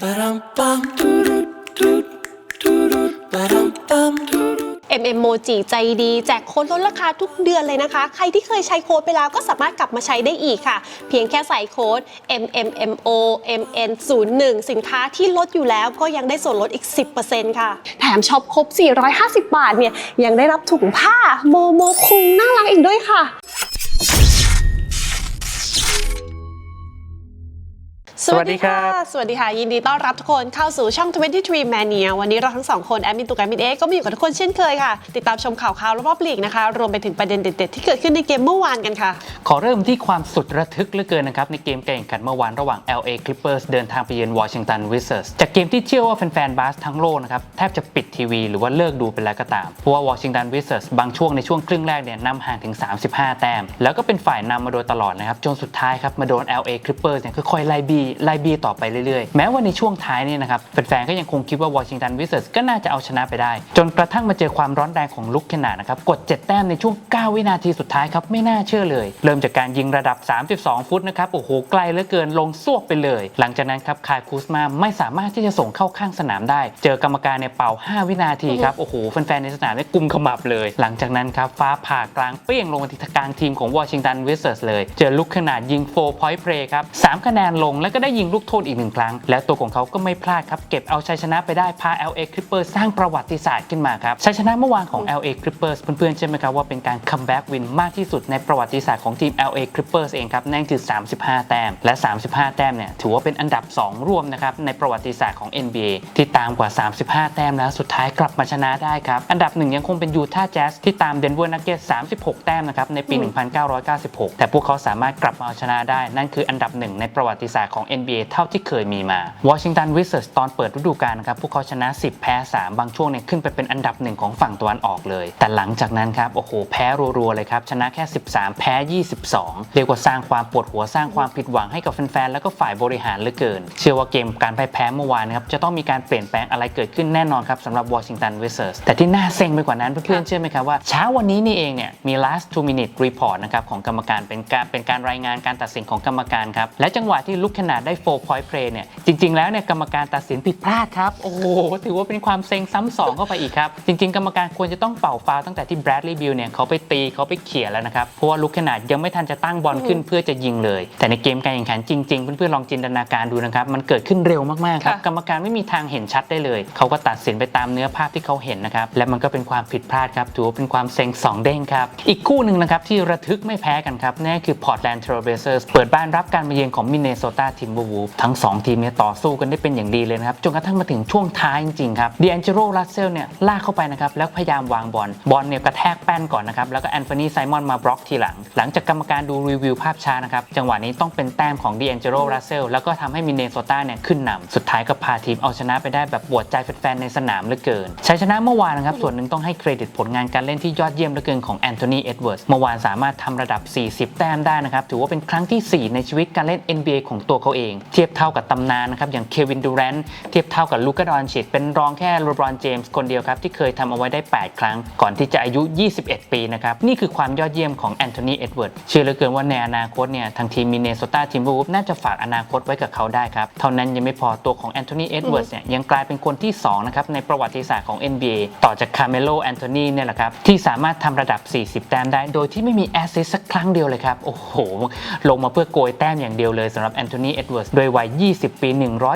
Ba-dum-bum, doo-doo-doo, doo-doo, ba-dum-bum, doo-doo. MMOji ใจดีแจกโค้ดลดราคาทุกเดือนเลยนะคะ ใครที่เคยใช้โค้ดไปแล้วก็สามารถกลับมาใช้ได้อีกค่ะ เพียงแค่ใส่โค้ด MMMO MN01 สินค้าที่ลดอยู่แล้วก็ยังได้ส่วนลดอีก 10%ค่ะ แถมช็อปครบ 450 บาทเนี่ย ยังได้รับถุงผ้าโมโมคุงน่ารักอีกด้วยค่ะ สวัสดีครับสวัสดีค่ะ ยินดีต้อนรับทุกคนเข้าสู่ช่อง 23 Mania วันนี้เราทั้งสองคน แอดมินตุกแอดมินเอก็มาอยู่กับทุกคนเช่นเคยค่ะ ติดตามชมข่าวคราวรอบๆลีกนะคะ รวมไปถึงประเด็นเด็ด ๆ ที่เกิดขึ้นในเกมเมื่อวานกันค่ะ ขอเริ่มที่ความสุดระทึกเหลือเกินนะครับ ในเกมการแข่งขันเมื่อวานระหว่าง LA Clippers เดินทางไปเยือนวอชิงตันวิ z เซ r ร์สจากเกมที่เชื่อว่าแฟนๆบาสทั้งโลกนะครับแทบจะปิดทีวีหรือว่าเลิกดูไปแล้วก็ตามเพราะว่าวอชิงตันวิ z เซ r ร์สบางช่วงในช่วงครึ่งแรกเนี่ยนำห่างถึง 35 แต้ม แล้วก็เป็นฝ่ายนำมาโดยตลอดนะครับจนสุดท้ายครับมาโดน LA Clippers เนี่ยค่อยๆไล่บีไล่บีต่อไปเรื่อยๆ แม้ว่าในช่วงท้ายนี่นะครับแฟนๆก็ยังคงคิดว่าวอชิงตันวิ z เซ r ร์สก็น่าจะเอาชนะไปได้ จนกระทั่งมาเจอความร้อนแรงของลุกขนาดนะครับกด 7 แต้มในช่วง 9 วินาทีสุดท้ายครับไม่น่าเชื่อเลย เริ่มจากการยิงระดับ 32 ฟุตนะครับโอ้โหไกลเหลือเกินลงซวกไปเลย หลังจากนั้นครับคายคูสมาไม่สามารถที่จะส่งเข้าข้างสนามได้ เจอกรรมการเนี่ยเป่า 5 วินาทีครับโอ้โหแฟนๆในสนามเนี่ยกุมขมับเลย หลังจากนั้นครับฟ้าผ่ากลางเปี้ยงลงมาที่กลางทีมของวอชิงตันวิสเซอร์สเลย เจอลุกขนาดยิง4 point play ครับ3คะแนนลงแล้วก็ได้ยิงลูกโทษอีกหนึ่งครั้ง และตัวของเขาก็ไม่พลาดครับ เก็บเอาชัยชนะไปได้พา LA Clippers สร้างประวัติศาสตร์ขึ้นมาครับชัยชนะเมื่อวานของ LA Clippers เพื่อนๆใช่ไหมครับว่าเป็นการคัมแบ็กวินมากที่สุดในประวัติศาสตร์ของทีม LA Clippers เองครับนั่นคือ 35 แต้ม และ 35 แต้มเนี่ยถือว่าเป็นอันดับ 2 ร่วมนะครับในประวัติศาสตร์ของ NBA ที่ตามกว่า 35 แต้มแล้วสุดท้ายกลับมาชนะได้ครับอันดับหนึ่งยังคงเป็นยูทาห์แจ๊สที่ตามเดนเวอร์นักเก็ต36 แต้มนะครับในปี 1996 แต่พวกเขาสามารถกลับมาเอาชนะได้ นั่นคืออันดับหนึ่งในประวัติศาสตร์ของ NBA เท่าที่เคยมีมาวอชิงตันวิสเซอร์สตอนเปิดฤดูกาลครับพวกเขาชนะ 10 แพ้ 3 บางช่วงเนี่ยขึ้นไปเป็นอันดับหนึ่งของฝั่งตะวันออกเลย แต่หลังจากนั้นครับโอ้โหแพ้รัวๆเลยครับชนะแค่ 13 แพ้ 22 เรียกว่าสร้างความปวดหัวสร้างความผิดหวังให้กับแฟนๆแล้วก็ฝ่ายบริหารเหลือเกิน เชื่อว่าเกมการพ่ายแพ้เมื่อวานนะครับจะต้องมีการเปลี่ยนแปลงอะไรเกิดขึ้นแน่นอนครับสำหรับวอชิงตันวิสเซอร์สแต่ที่น่าเซ็งไปกว่านั้นเพื่อนๆเชื่อไหมครับว่าเช้าวันนี้นี่เองเนี่ยมี last two minute report นะครับของกรรมการเป็นการเป็นการรายงานการตัดสินของกรรมการครับและจังหวะที่ลุกขนาดได้ four point play เนี่ยจริง ๆ แล้วเนี่ยกรรมการตัดสินผิดพลาดครับโอ้โหถือว่าเป็นความเซ็งซ้ำสองเข้าไปอีกครับ จริง ๆ กรรมการควรจะต้องเป่าฟาวล์ตั้งแต่ที่แบรดลีย์บิลเนี่ยเขาไปตีเขาไปเขี่ยแล้วนะครับ เพราะว่าลุกขนาดยังไม่ทันจะตั้งบอลขึ้นเพื่อจะยิงเลย แต่ในเกมการแข่งขันจริง ๆ เพื่อนๆลองจินตนาการดูนะครับมันเกิดขึ้นเร็วมากๆครับค่ะกรรมการไม่มีทางเห็นชัดได้เลย เขาก็ตัดสินไปตามเนื้อภาพที่เขาเห็นนะครับและมันก็เป็นความผิดพลาดครับถือว่าเป็นความเซ็งสองเด้งครับอีกคู่หนึ่งนะครับที่ระทึกไม่แพ้กันครับนั่นก็คือ Portland Trail Blazers เปิดบ้านรับการมาเยือนของ Minnesota Timberwolves ทั้ง 2 ทีมเนี่ยต่อสู้กันได้เป็นอย่างดีเลยนะครับ จนกระทั่งมาถึงช่วงท้ายจริงๆครับ D'Angelo Russell เนี่ยลากเข้าไปนะครับ แล้วพยายามวางบอลบอลเนี่ยกระแทกแป้นก่อนนะครับ แล้วก็แอนโทนีไซมอนมาบล็อกทีหลัง หลังจากกรรมการดูรีวิวภาพช้านะครับ จังหวะนี้ต้องเป็นแต้มของ D'Angelo Russell แล้วก็ทำให้มินเนโซตาเนี่ยขึ้นนำสุดท้ายก็พาทีมเอาชนะไปได้แบบปวดใจแฟนๆในสนามเหลือเกินชัยชนะเมื่อวานนะครับส่วนหนึ่งต้องให้เครดิตผลงานการเล่นที่ยอดเยี่ยมเหลือเกินของแอนโทนีเอ็ดเวิร์ดเมื่อวานสามารถทำระดับ 40 แต้มได้นะครับถือว่าเป็นครั้งที่ 4 ในชีวิตการเล่น NBA ของตัวเขาเอง เทียบเท่ากับตำนานนะครับอย่างเควินดูแรนต์เทียบเท่ากับลูกาดอนชิดเป็นรองแค่โรบรอนเจมส์คนเดียวครับที่เคยทำเอาไว้ได้ 8 ครั้ง ก่อนที่จะอายุ 21 ปีนะครับนี่คือความยอดเยี่ยมของแอนโทนีเอ็ดเวิร์ดเชื่อเหลือเกินว่าในอนาคตเนี่ยทางทีมมินเนโซตาทิมบูฟน่าจะฝากอนาคตไว้กับเขาได้ครับเท่านั้นยังไม่พอตัวของแอนโทนีเอ็ดเวิร์ดเนี่ยยังกลายเป็นคนที่สองนะครับในประวัติศาสตร์ของ NBA ต่อจากคาร์เมโลแอนโทนีเนี่ยแหละครับที่สามารถทำระดับ 40 แต้มได้ โดยที่ไม่มีแอสซิสสักครั้งเดียวเลยครับโอ้โหลงมาเพื่อโกยแต้มอย่างเดียวเลยสำหรับแอนโทนีเอ็ดเวิร์ดโดยวัย 20 ปี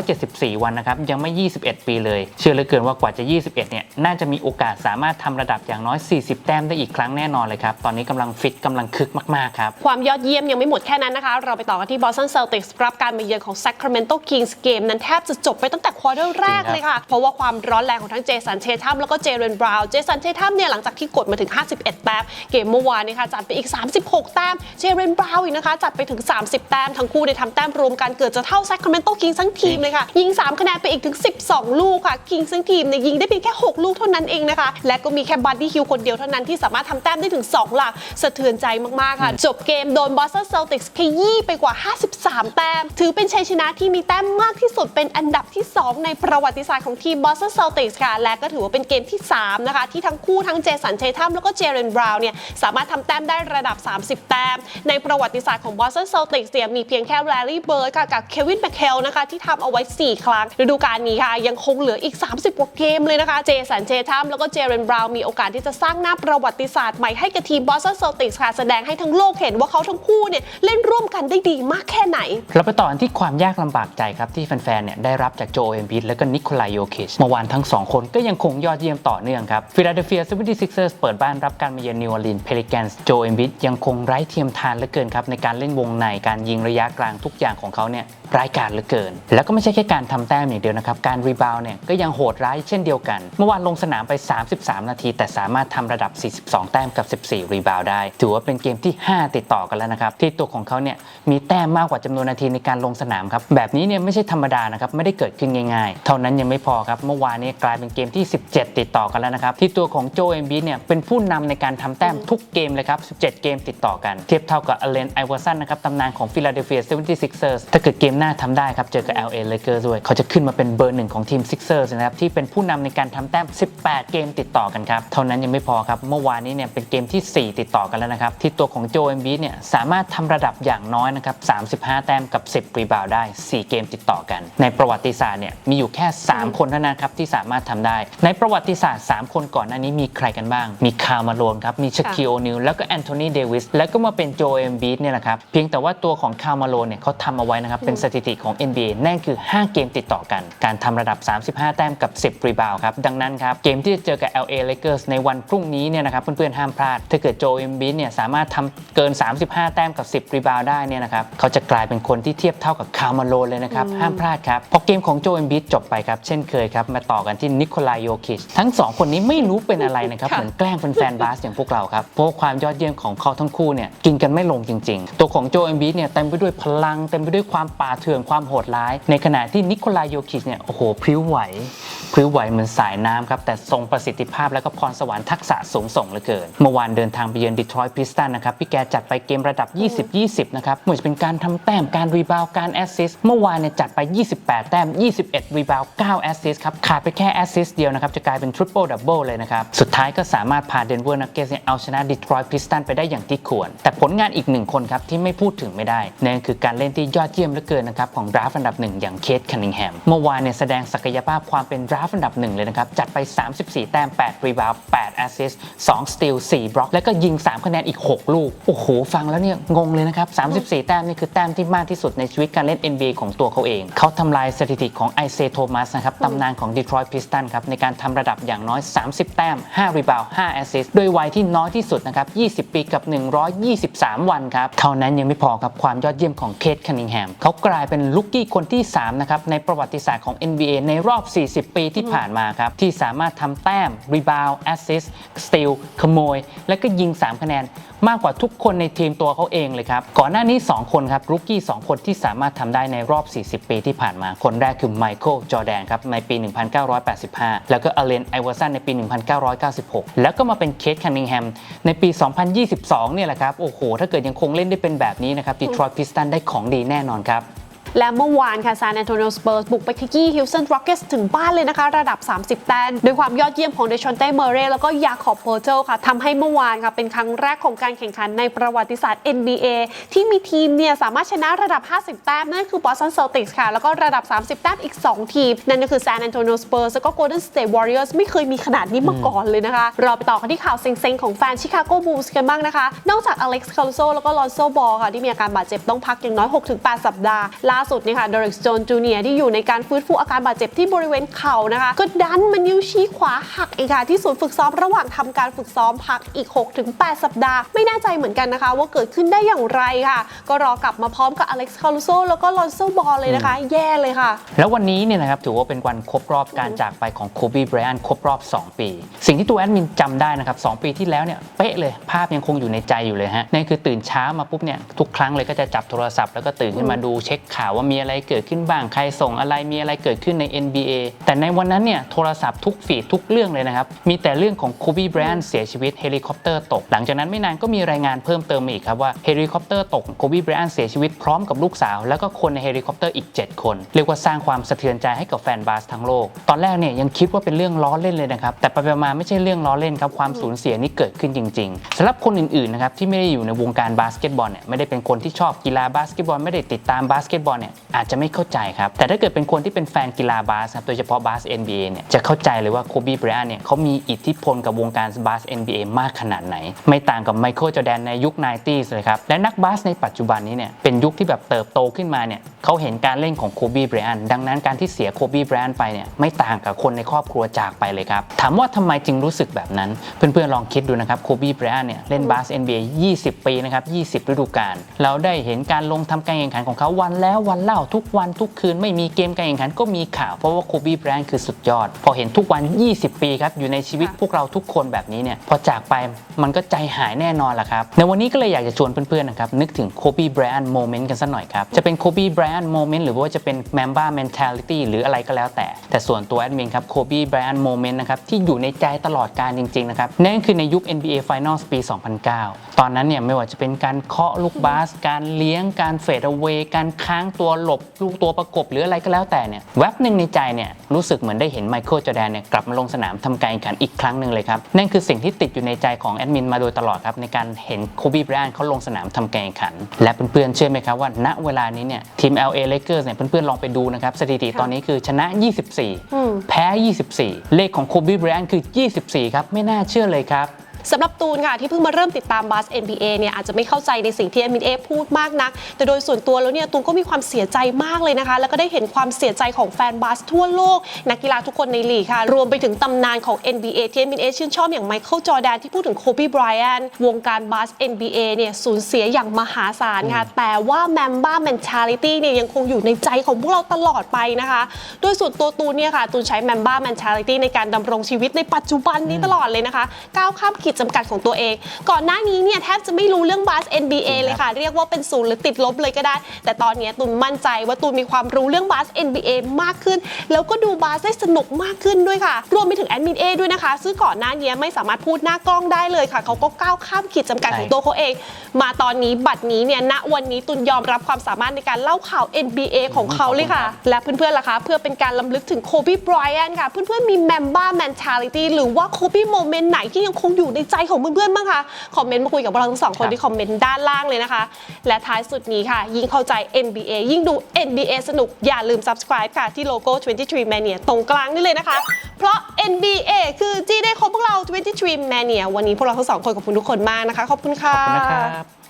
174 วันนะครับ ยังไม่ 21 ปีเลย เชื่อเหลือเกินว่ากว่าจะ 21 เนี่ย น่าจะมีโอกาสสามารถทำระดับอย่างน้อย 40 แต้มได้อีกครั้งแน่นอนเลยครับ ตอนนี้กำลังฟิตกำลังคึกมาก ๆ ครับ ความยอดเยี่ยมยังไม่หมดแค่นั้นนะคะ เราไปต่อกันที่ Boston Celtics รับการมาเยือนของ Sacramento Kings เกมนั้นแทบจะจบไปตั้งแต่ควอเตอร์แรกเลยค่ะ เพราะว่าความร้อนแรงของทั้งเจสันเททัมแล้วก็เจเรนบราวน์เจสันเททัมเนี่ยหลังจากที่กดมาถึง 51 แต้มเกมเมื่อวานนี้ค่ะจัดไปอีก 36 แต้มเจเรนบราวน์อีกนะคะจัดไปถึง 30 แต้มทั้งคู่ได้ทำแต้มรวมกันเกือบจะเท่า Sacramento Kings ทั้งทีมเลยค่ะยิง 3 คะแนนไปอีกถึง 12 ลูกค่ะ Kings ทั้งทีมเนี่ยยิงได้เพียงแค่ 6 ลูกเท่านั้นเองนะคะ และก็มีแค่บัดดี้ฮิลคนเดียวเท่านั้นที่สามารถทำแต้มได้ถึง 2 หลักสะเทือนใจมากๆค่ะ จบเกมโดน Boston Celtics ขยี้ไปกว่า 53 แต้ม ถือเป็นชัยชนะที่มีแต้มมากที่สุดเป็นอันดับที่ 2 ในประวัติศาสตร์ของทีม Boston Celtics ค่ะ และก็ถือว่าเป็นเกมที่ 3 นะคะ ที่ทั้งคู่ทั้งเจสันเททัมแล้วก็เจเรนบราวน์เนี่ยสามารถทำแต้มได้ระดับ 30 แต้ม ในประวัติศาสตร์ของ Boston Celtics เนี่ยมีเพียงแค่แรลลี่เบิร์ดค่ะกับเควินแมคเคลนะคะที่ทำเอาไว้ 4 ครั้งฤดูกาลนี้ค่ะ ยังคงเหลืออีก 30 กว่าเกมเลยนะคะ เจสันเชทัมแล้วก็เจเรนบราวน์มีโอกาสที่จะสร้างหน้าประวัติศาสตร์ใหม่ให้กับทีมบอสตันเซลติกส์ค่ะแสดงให้ทั้งโลกเห็นว่าเขาทั้งคู่เนี่ยเล่นร่วม กันได้ดีมากแค่ไหน เราไปต่อกันที่ความยากลำบากใจครับที่แฟนๆเนี่ยได้รับจากโจเอมบิดและก็นิโคลายโยคิชเมื่อวานทั้ง 2 คนก็ยังคงยอดเยี่ยมต่อเนื่องครับฟิลาเดลเฟีย 76ers เปิดบ้านรับการมาเยือนนิวออร์ลีนเพลิแกนส์โจเอมบิดยังคงไร้เทียมทานเหลือเกินครับในการเล่นวงในการยิงระยะกลางทุกอย่างของเขาเนี่ยร้ายกาจเหลือเกิน แล้วก็ไม่ใช่แค่การทำแต้มอย่างเดียวนะครับ การรีบาวเนี่ยก็ยังโหดร้ายเช่นเดียวกัน เมื่อวานลงสนามไป 33 นาที แต่สามารถทำระดับ 42 แต้มกับ 14 รีบาวได้ ถือว่าเป็นเกมที่ 5 ติดต่อกันแล้วนะครับ ที่ตัวของเขาเนี่ยมีแต้มมากกว่าจำนวนนาทีในการลงสนามครับ แบบนี้เนี่ยไม่ใช่ธรรมดานะครับ ไม่ได้เกิดขึ้นง่ายๆ เท่านั้นยังไม่พอครับ เมื่อวานนี้กลายเป็นเกมที่ 17 ติดต่อกันแล้วนะครับ ที่ตัวของโจเอมบีเนี่ยเป็นผู้นำในการทำแต้มทุกเกมเลยครับ 17 เกมติดต่อกัน เทียบเท่ากับอเลนไอวอร์สันนะครับตำนานของฟิลาเดลเฟีย 76ers ถ้าเกิดเกมหน้าทำได้ครับ เจอกับ LA Lakers ด้วย เขาจะขึ้นมาเป็นเบอร์หนึ่งของทีม Sixers นะครับ ที่เป็นผู้นำในการทำแต้ม 18 เกมติดต่อกันครับ เท่านั้นยังไม่พอครับ เมื่อวานนี้เนี่ยเป็นเกมที่ 4 ติดต่อกันแล้วนะครับ ที่ตัวของโจเอมบีเนี่ยสามารถทำระดับอย่างน้อยนะครับ 35 แต้มกับ 10 รีบาวด์ได้ 4 เกมติดต่อกัน ในประวัติศาสตร์เนี่ยมีอยู่แค่ 3 คนเท่านั้นครับที่สามารถทำได้ ในประวัติศาสตร์ 3 คนก่อนหน้านี้มีใครกันบ้าง มีคาร์มาโลนครับมีชาคิโอนิลแล้วก็แอนโทนีเดวิสแล้วก็มาเป็นโจเอมบีเนี่ยแหละครับเพียงแต่ว่าตัวของคาร์มาโลนเนี่ยเขาทำเอาไว้นะครับเป็นสถิติของ NBA นั่นคือ 5 เกมติดต่อกัน การทำระดับ 35 แต้มกับ 10 รีบาวด์ครับ ดังนั้นครับ เกมที่จะเจอกับ LA Lakers ในวันพรุ่งนี้เนี่ยนะครับเพื่อนๆห้ามพลาด ถ้าเกิดโจเอมบีเนี่ยสามารถทำเกิน 35 แต้มกับ 10 รีบาวด์ได้เนี่ยนะครับเขาจะกลายเป็นคนที่เทียบเท่ากับคาร์มาโลนเลยนะครับห้ามพลาดครับพอเกมของโจเอมบีจบไปครับเช่นเคยครับมาต่อกันที่นิโคลายโยคิชทั้งสองคนนี้ไม่รู้เป็นอะไรนะครับค่ะเหมือนแกล้งแฟนๆบาสอย่างพวกเราครับเพราะว่าความยอดเยี่ยมของเขาทั้งคู่เนี่ยกินกันไม่ลงจริง ๆ ตัวของโจเอมบีเนี่ยเต็มไปด้วยพลังเต็มไปด้วยความป่าเถื่อนความโหดร้าย ในขณะที่นิโคลายโยคิชเนี่ยโอ้โหพริ้วไหว พริ้วไหวเหมือนสายน้ำครับ แต่ทรงประสิทธิภาพและก็พรสวรรค์ทักษะสูงส่งเหลือเกิน เมื่อวานเดินทางไปเยือนดีทรอยต์พิสตันนะครับ พี่แกจัดไปเกมระดับ 20-20 นะครับไม่ว่าจะเป็นการทำแต้มการรีบาวด์การแอสซิสต์เมื่อวานเนี่ยจัดไป 28 แต้ม 21 รีบาวด์9แอสซิสต์ครับ ขาดไปแค่แอสซิสต์เดียวนะครับ จะกลายเป็นทริปเปิลดับเบิลเลยนะครับ สุดท้ายก็สามารถพาเดนเวอร์นักเก็ตเนี่ยเอาชนะดีทรอยต์พิสตันไปได้อย่างที่ควร แต่ผลงานอีกหนึ่งคนครับที่ไม่พูดถึงไม่ได้นั่นคือการเล่นที่ยอดเยี่ยมเหลือเกินนะครับของดราฟอันดับหนึ่งอย่างเคทคันนิงแฮมเมื่อวานเนี่ยแสดงศักยภาพความเป็นดราฟต์อันดับหนึ่งเลยนะครับ จัดไป 34 แต้ม 8 รีบาวด์8แอสซิสต์2สตีล4บล็อก แล้วก็ยิง 3 คะแนนอีก 6 ลูก โอ้โห ฟังแล้วเนี่ย งงเลยนะครับ 34 แต้มนี่คือแต้มที่มากที่สุดในชีวิตการเล่น NBA ของตัวเขาเอง เขาทำลายสถิติของไอเซโทมัสนะครับตำนานของ Detroit Pistons ครับ ในการทำระดับอย่างน้อย 30 แต้ม 5 รีบาวด์5แอสซิสต์ด้วยวัยที่น้อยที่สุดนะครับ 20 ปีกับ 123 วันครับเท่านั้นยังไม่พอครับความยอดเยี่ยมของเคทคันนิงแฮมเขากลายเป็นลูกกี้คนที่3นะครับในประวัติศาสตร์ของ NBA ในรอบ 40 ปีที่ผ่านมาครับ ที่สามารถทำแต้มรีบาวด์แอสซิสต์สตีลขโมย และก็ยิง 3 คะแนน มากกว่าทุกคนในทีมตัวเขาเองเลยครับ ก่อนหน้านี้ 2 คนครับรุกกี้ 2 คนที่สามารถทำได้ในรอบ 40 ปีที่ผ่านมา คนแรกคือไมเคิลจอแดนครับในปี 1985 แล้วก็อเลนไอเวอร์สันในปี 1996 แล้วก็มาเป็นเคทคันนิงแฮมในปี 2022 เนี่ยแหละครับ โอ้โห ถ้าเกิดยังคงเล่นได้เป็นแบบนี้นะครับดีทรอยต์พิสตันได้ของดีแน่นอนครับ และเมื่อวานค่ะซานแอนโตนิโอสเปอร์สบุกไปที่กี้ฮิลสันร็อกเก็ตถึงบ้านเลยนะคะ ระดับ 30 แต้มโดยความยอดเยี่ยมของเดชอนเต้เมเรแล้วก็ยาคอบโพเจลค่ะทำให้เมื่อวานค่ะเป็นครั้งแรกของการแข่งขันในประวัติศาสตร์ NBA ที่มีทีมเนี่ยสามารถชนะระดับ 50 แต้มนั่นคือบอสตันเซลติกส์ค่ะ แล้วก็ระดับ 30 แต้มอีก 2 ทีม นั่นก็คือซานแอนโตนิโอสเปอร์สแล้วก็โกลเด้นสเตทวอริเออร์สไม่เคยมีขนาดนี้มาก่อนเลยนะคะ เราไปต่อกันที่ข่าวเซ็งๆของแฟนชิคาโกบูลส์กันบ้างนะคะ นอกจากอเล็กซ์คาร์โซแล้วก็ลอนโซบอลค่ะที่มีอาการบาดเจ็บต้องพักอย่างน้อย 6-8 สัปดาห์ล่าสุดนี่ค่ะเดริกโจนจูเนียที่อยู่ในการฟื้นฟูอาการบาดเจ็บที่บริเวณเข่านะคะ ก็ดันมันนิ้วชี้ขวาหักอีกค่ะ ที่ศูนย์ฝึกซ้อมระหว่างทำการฝึกซ้อมพักอีก 6-8 สัปดาห์ ไม่แน่ใจเหมือนกันนะคะ ว่าเกิดขึ้นได้อย่างไรค่ะ ก็รอกลับมาพร้อมกับอเล็กซ์คาร์โซแล้วก็ลอนโซบอลเลยนะคะ แย่เลยค่ะ แล้ววันนี้เนี่ยนะครับถือว่าเป็นวันครบรอบการจากไปของโคบีไบรอันครบรอบ 2 ปี สิ่งที่ตัวแอดมินจำได้นะครับ2ปีที่แล้วเนี่ยเป๊ะเลยภาพยังคงอยู่ในใจอยู่เลยฮะนั่นคือตื่นเช้ามาปุ๊บเนี่ยทุกครั้งเลยก็จะจับโทรศัพท์แล้วก็ตื่นขึ้นมาดูเช็คข่าวว่ามีอะไรเกิดขึ้นบ้างใครส่งอะไรมีอะไรเกิดขึ้นใน NBA แต่ในวันนั้นเนี่ยโทรศัพท์ทุกฟีดทุกเรื่องเลยนะครับ มีแต่เรื่องของโคบีไบรอันเสียชีวิตเฮลิคอปเตอร์ตก หลังจากนั้นไม่นานก็มีรายงานเพิ่มเติมมาอีกครับว่าเฮลิคอปเตอร์ตกโคบีไบรอันเสียชีวิตพร้อมกับลูกสาว แล้วก็คนในเฮลิคอปเตอร์อีก 7 คน เรียกว่าสร้างความสะเทือนใจให้กับแฟนบาสทั้งโลก ตอนแรกเนี่ยยังคิดว่าเป็นเรื่องล้อเล่นเลยนะครับแต่ไปมาไม่ใช่เรื่องล้อเล่นครับความสูญเสียนี่เกิดขึ้นจริงๆสำหรับคนอื่นๆนะครับที่ไม่ได้อยู่ในวงการบาสเกตบอลเนี่ยไม่ได้เป็นคนที่ชอบกีฬาบาสเกตบอลไม่ได้ติดตามบาสเกตบอลเนี่ยอาจจะไม่เข้าใจครับ แต่ถ้าเกิดเป็นคนที่เป็นแฟนกีฬาบาสครับโดยเฉพาะบาส NBA เนี่ยจะเข้าใจเลยว่าโคบีไบรอันเนี่ยเขามีอิทธิพลกับวงการบาส NBA มากขนาดไหน ไม่ต่างกับไมเคิลจอแดนในยุค 90s เลยครับ และนักบาสในปัจจุบันนี้เนี่ยเป็นยุคที่แบบเติบโตขึ้นมาเนี่ยเขาเห็นการเล่นของโคบีไบรอันดังนั้นการที่เสียโคบีไบรอันไปเนี่ยไม่ต่างกับคนในครอบครัวจากไปเลยครับถามว่าทำไมจึงรู้สึกแบบนั้น เพื่อนๆลองคิดดูนะครับโคบีไบรอันเนี่ยเล่นบาส NBA 20 ปีนะครับ20 ฤดูกาลเราได้เห็นการลงทำการแข่งขันของเขาวันแล้ววันเล่าทุกวันทุกคืนไม่มีเกมการแข่งขันก็มีข่าว เพราะว่าโคบีไบรอันคือสุดยอด พอเห็นทุกวัน 20 ปีครับ อยู่ในชีวิตพวกเราทุกคนแบบนี้เนี่ย พอจากไปมันก็ใจหายแน่นอนแหละครับ ในวันนี้ก็เลยอยากจะชวนเพื่อนๆนะครับ นึกถึงโคบีไบรอันโมเมนต์กันสักหน่อยครับ จะเป็นโคบีไบรอันโมเมนต์หรือว่าจะเป็นแมมบ้าเมนเทลิตี้หรืออะไรก็แล้วแต่ แต่ส่วนตัวแอดมินครับโคบีไบรอันโมเมนต์นะครับที่อยู่ในใจตลอดการจริงๆนะครับนั่นคือในยุค NBA Finals ปี 2009ตอนนั้นเนี่ยไม่ว่าจะเป็นการเคาะลูกบาส การเลี้ยงการเฟดเอาเวการค้างตัวหลบลูกตัวประกบหรืออะไรก็แล้วแต่เนี่ยแวบหนึ่งในใจเนี่ยรู้สึกเหมือนได้เห็นไมเคิลจอร์แดนเนี่ยกลับมาลงสนามทำการแข่งขันอีกครั้งหนึ่งเลยครับ นั่นคือสิ่งที่ติดอยู่ในใจของแอดมินมาโดยตลอดครับ ในการเห็นโคบีไบรอันเขาลงสนามทำการแข่งขัน และเพื่อนๆเชื่อไหมครับว่า ณเวลานี้เนี่ยทีม LA Lakers เนี่ยเพื่อนๆลองไปดูนะครับสถิติตอนนี้คือชนะ 24 แพ้ 24 เลขของโคบีไบรอันคือ 24 ครับไม่น่าเชื่อเลยครับ สำหรับตูนค่ะที่เพิ่งมาเริ่มติดตามบาส NBA เนี่ยอาจจะไม่เข้าใจในสิ่งที่ NBA พูดมากนัก แต่โดยส่วนตัวแล้วเนี่ยตูนก็มีความเสียใจมากเลยนะคะ แล้วก็ได้เห็นความเสียใจของแฟนบาสทั่วโลก นักกีฬาทุกคนในลีกค่ะ รวมไปถึงตำนานของ NBA ที่ NBA ชื่นชอบอย่างไมเคิลจอร์แดนที่พูดถึงโคบีไบรอันวงการบาส NBA เนี่ยสูญเสียอย่างมหาศาลค่ะ แต่ว่าแมมบ้า mentality เนี่ยยังคงอยู่ในใจของพวกเราตลอดไปนะคะ โดยส่วนตัวตูนเนี่ยค่ะตูนใช้แมมบ้า mentality ในการดำรงชีวิตในปัจจุบันนี้ตลอดเลยนะคะก้าวข้ามขีดจำกัดของตัวเอง ก่อนหน้านี้เนี่ยแทบจะไม่รู้เรื่องบาส NBA เลยค่ะ เรียกว่าเป็นศูนย์หรือติดลบเลยก็ได้ แต่ตอนเนี้ยตูนมั่นใจว่าตูนมีความรู้เรื่องบาส NBA มากขึ้น แล้วก็ดูบาสได้สนุกมากขึ้นด้วยค่ะ รวมไปถึงแอดมินเอด้วยนะคะ ซึ่งก่อนหน้านี้ไม่สามารถพูดหน้ากล้องได้เลยค่ะ เขาก็ก้าวข้ามขีดจำกัดของตัวเขาเอง มาตอนนี้บัตรนี้เนี่ยณวันนี้ตุนยอมรับความสามารถในการเล่าข่าว NBA ของเขาเลยค่ะ และเพื่อนๆล่ะคะ เพื่อเป็นการล้ำลึกถึงโคบีไบรอันค่ะ เพื่อนๆมีแมมบ้า mentality หรือว่าโคบีโมเมนต์ไหนที่ยังคงอยู่ในใจของเพื่อนๆบ้างคะคอมเมนต์มาคุยกับพวกเราทั้งสองคนครับที่คอมเมนต์ด้านล่างเลยนะคะ และท้ายสุดนี้ค่ะ ยิ่งเข้าใจ NBA ยิ่งดู NBA สนุกอย่าลืม subscribe ค่ะ ที่โลโก้ 23 Mania ตรงกลางนี่เลยนะคะ เพราะ NBA คือจีได้ครบพวกเรา 23 Mania วันนี้พวกเราทั้งสองคนขอบคุณทุกคนมากนะคะ ขอบคุณค่ะขอบคุณนะครับ